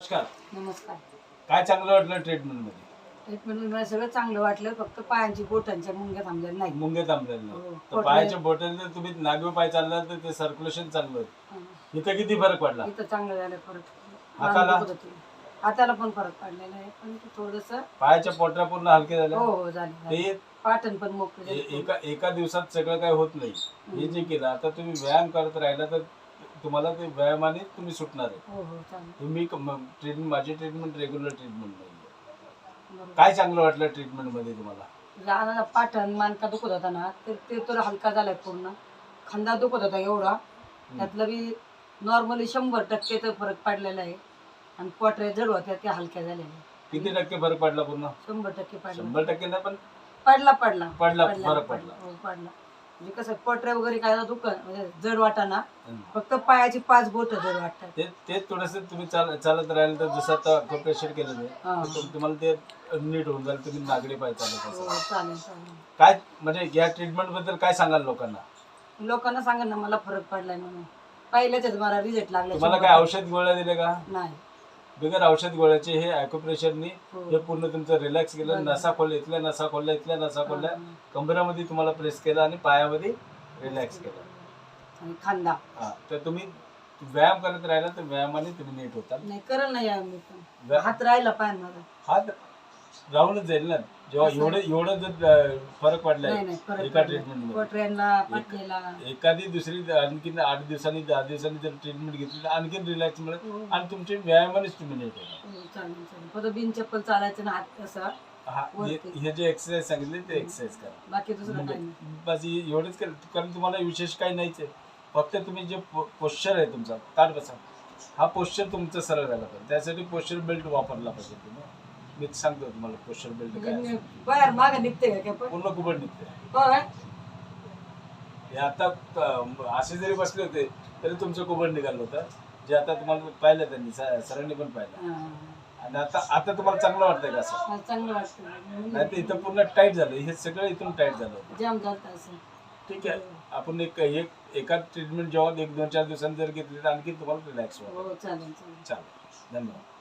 नमस्कार नमस्कार काय चांगलं वाटलं ट्रीटमेंटमध्ये ट्रीटमेंट मला सगळं चांगलं वाटलं फक्त पायांची बोटांच्या मुंग्या थांबल्या नाही मुंगे थांबलेलं हो, नाही. तर पोटले- पायाच्या बोटाने तुम्ही नागवे पाय चालला तर ते सर्क्युलेशन चांगलं होतं. हं. इथं किती फरक पडला इथं चांगलं झालं फरक हाताला? होती. हाताला पण फरक पडलेला आहे पण थोडस पायाच्या पोटऱ्या पूर्ण हलके हो झाल्या हो झाले ते झाले. पाटण पण मोकळे ए- झाले. एका एका दिवसात सगळं काही होत नाही हे जे केलं आता तुम्ही व्यायाम करत राहिला तर तुम्हाला ते व्यायामाने तुम्ही सुटणार आहे. हो हो हे ट्रीटमेंट माझी ट्रीटमेंट रेग्युलर ट्रीटमेंट नाही बरोबर. काय चांगलं वाटलं ट्रीटमेंटमध्ये तुम्हाला? लहानाला पाटण मानका दुखत होता ना तर ते तर हलका झालाय पूर्ण. खांदा दुखत होता एवढा. त्यातलं बी नॉर्मली शंभर टक्के तर फरक पडलेला आहे. आणि पोटऱ्या जड होत्या त्या हलक्या झालेल्या आहे. किती टक्के फरक पडला पूर्ण? शंभर टक्के पडला. शंभर टक्के नाही पण पडला पडला. पडला फरक पडला. हो पडला. म्हणजे कसं पोटऱ्या वगैरे काय दुखत म्हणजे जड वाटाना. फक्त पायाची पाच बोट जड वाटतात. ते ते थोडस तुम्ही चाल चालत राहिलं तर जसं आता प्रेशर केलं हा. तर तुम- तुम्हाला ते नीट होऊन जाईल तुम्ही नागरी पाय चालत हो असाल चालेल चालेल. काय म्हणजे या ट्रीटमेंटबद्दल काय सांगाल लोकांना? लोकांना सांगा ना मला फरक पडलाय म्हणून. पहिल्याच मला रिझल्ट लागला तुम्हाला काय औषध गोळ्या दिले का? नाही. बिगर औषध गोळ्याचे हे ॲक्युप्रेशरनी हो. हे पूर्ण तुमचं रिलॅक्स केलं. नसा खोलल्या इथल्या नसा खोलल्या इथल्या नसा खोलल्या हा. कंबरामध्ये तुम्हाला प्रेस केलं आणि पायामध्ये रिलॅक्स केलं. आणि खांदा. हा तर तुम्ही व्यायाम करत राहिला तर व्यायामाने तुम्ही नीट होता. नाही करल नाही हात राहिला पायांमध्ये. हात राहूनच जाईल ना. जेव्हा असं. एवढं एवढं जर फरक पडलाय एका. ट्रीटमेंट एखादी दुसरी आणखीन आठ दिवसांनी दहा दिवसांनी जर ट्रीटमेंट घेतली तर आणखीन रिलॅक्स मिळेल. हो. आणि तुमचे व्यायामानेच तुम्ही नीट होणार हो, बिन चप्पल चालायचं ना हात कसा हा जे एक्सरसाइज सांगितले ते एक्सरसाइज करा. बाकी दुसरं म्हणजे बस एवढंच कारण तुम्हाला विशेष काही नाहीच आहे. फक्त तुम्ही जे पोश्चर आहे तुमचा ताट बसा. हा पोश्चर तुमचा सरळ झाला पाहिजे. त्यासाठी पोश्चर बेल्ट वापरला पाहिजे तुम्ही. मी सांगतो तुम्हाला पोश्चर बेल्ट काय म्हणजे बाहेर मागे निघते का काय पण? पूर्ण कुबड निघते होय? हे आता असे जरी बसले होते तरी तुमचं कुबड निघालं होतं. जे आता तुम्हाला पाहिलं त्यांनी स- सरांनी पण पाहिलं. हा. आणि आता आता तुम्हाला चांगलं वाटतंय का असं? हा, चांगलं नाही तर वाटतं इथं पूर्ण टाईट झालं. हे सगळं इथून टाईट झालं होतं. जाम झालं असं. ठीक आहे. आपण एक एक एका ट्रीटमेंट जेव्हा एक दोन चार दिवसांनी जर घेतली तर आणखी तुम्हाला रिलॅक्स होईल हो चालेल चालेल. चालेल. धन्यवाद.